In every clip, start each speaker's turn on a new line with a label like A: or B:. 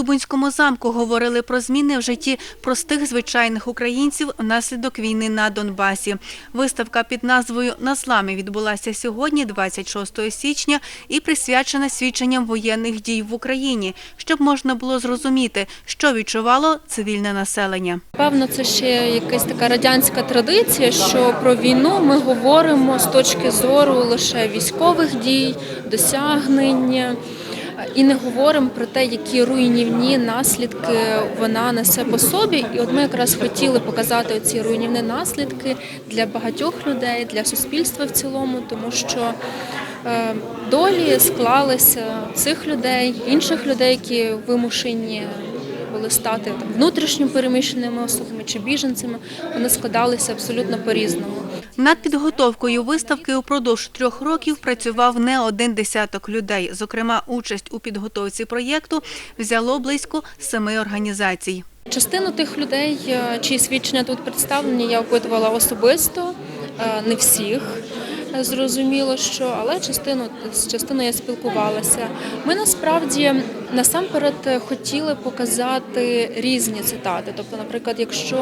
A: Дубинському замку говорили про зміни в житті простих звичайних українців внаслідок війни на Донбасі. Виставка під назвою «На зламі» відбулася сьогодні, 26 січня, і присвячена свідченням воєнних дій в Україні, щоб можна було зрозуміти, що відчувало цивільне населення.
B: Певно, це ще якась така радянська традиція, що про війну ми говоримо з точки зору лише військових дій, досягнення. І не говоримо про те, які руйнівні наслідки вона несе по собі. І от ми якраз хотіли показати ці руйнівні наслідки для багатьох людей, для суспільства в цілому, тому що е, долі склалися цих людей, інших людей, які вимушені були стати там, внутрішньо переміщеними особами чи біженцями, вони складалися абсолютно по-різному.
A: Над підготовкою виставки упродовж трьох років працював не один десяток людей. Зокрема, участь у підготовці проєкту взяло близько семи організацій.
B: Частину тих людей, е, чиї свідчення тут представлені, я опитувала особисто, е, не всіх. Зрозуміло, що але частину з частиною я спілкувалася. Ми насправді насамперед хотіли показати різні цитати. Тобто, наприклад, якщо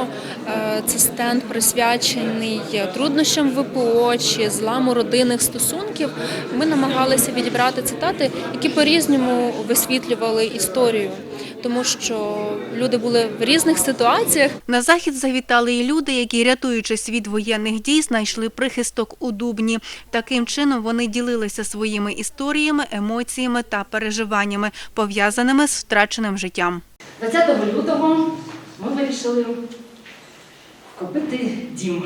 B: е, це стенд присвячений труднощам ВПО чи зламу родинних стосунків, ми намагалися відібрати цитати, які по-різному висвітлювали історію, тому що люди були в різних ситуаціях.
A: На захід завітали і люди, які, рятуючись від воєнних дій, знайшли прихисток у Дубні. Таким чином вони ділилися своїми історіями, емоціями та переживаннями, пов'язаними з втраченим життям.
C: 20 лютого ми вирішили купити дім.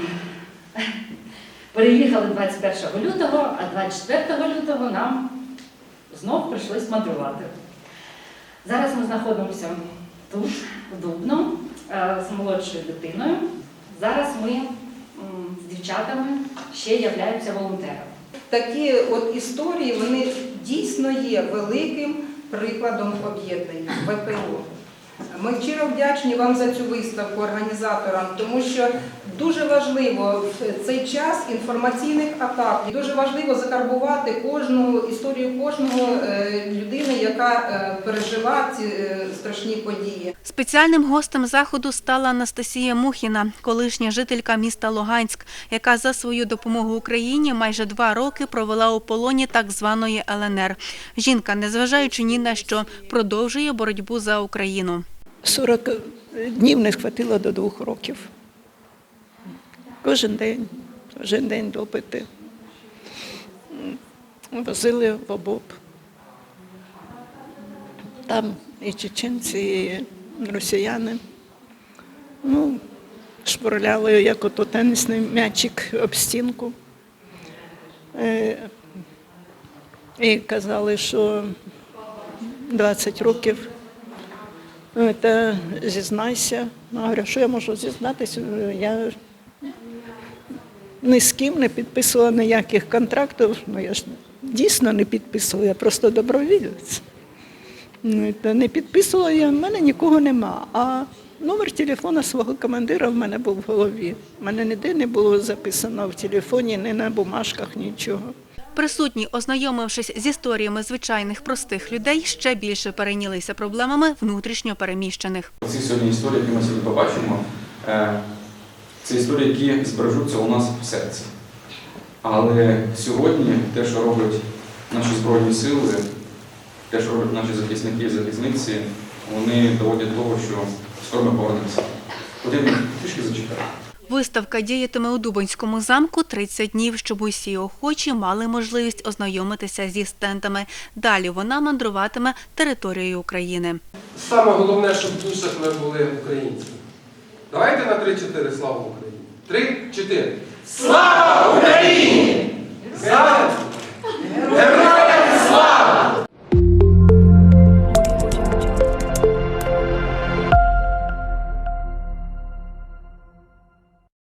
C: Переїхали 21 лютого, а 24 лютого нам знов прийшлось мандрувати. Зараз ми знаходимося тут, в Дубно, е, з молодшою дитиною. Зараз ми з дівчатами ще являємося волонтерами.
D: Такі от історії вони дійсно є великим прикладом об'єднання ВПО. Ми щиро вдячні вам за цю виставку організаторам, тому що дуже важливо в цей час інформаційних атак. Дуже важливо закарбувати кожну історію кожного е, людини, яка е, пережила ці е, страшні події.
A: Спеціальним гостем заходу стала Анастасія Мухіна, колишня жителька міста Луганськ, яка за свою допомогу Україні майже два роки провела у полоні так званої ЛНР. Жінка, незважаючи ні на що, продовжує боротьбу за Україну.
E: 40 днів не схватило до двох років. Кожен день, кожен день допити. Возили в обоб. Там і чеченці, і росіяни. Ну, шпурляли, як ото тенісний м'ячик об стінку. Е, І казали, що 20 років Та зізнайся. Ну, говорю, що я можу зізнатися? Я ні з ким не підписувала ніяких контрактів. Ну я ж дійсно не підписувала, я просто добровілець. Ну, Та не підписувала я, в мене нікого нема. А номер телефона свого командира в мене був в голові. У мене ніде не було записано в телефоні, ні на бумажках, нічого.
A: Присутні, ознайомившись з історіями звичайних простих людей, ще більше перейнялися проблемами внутрішньо переміщених.
F: Ці сьогодні історії, які ми сьогодні побачимо, е, це історії, які збережуться у нас в серці. Але сьогодні те, що роблять наші Збройні сили, те, що роблять наші захисники і захисниці, вони доводять до того, що скоро ми повернемося. Потрібно трішки зачекати.
A: Виставка діятиме у Дубинському замку 30 днів, щоб усі охочі мали можливість ознайомитися зі стендами. Далі вона мандруватиме територією України.
G: Саме головне, щоб в душах ми були українцями. Давайте на 3-4 слава Україні. 3-4. Слава Україні!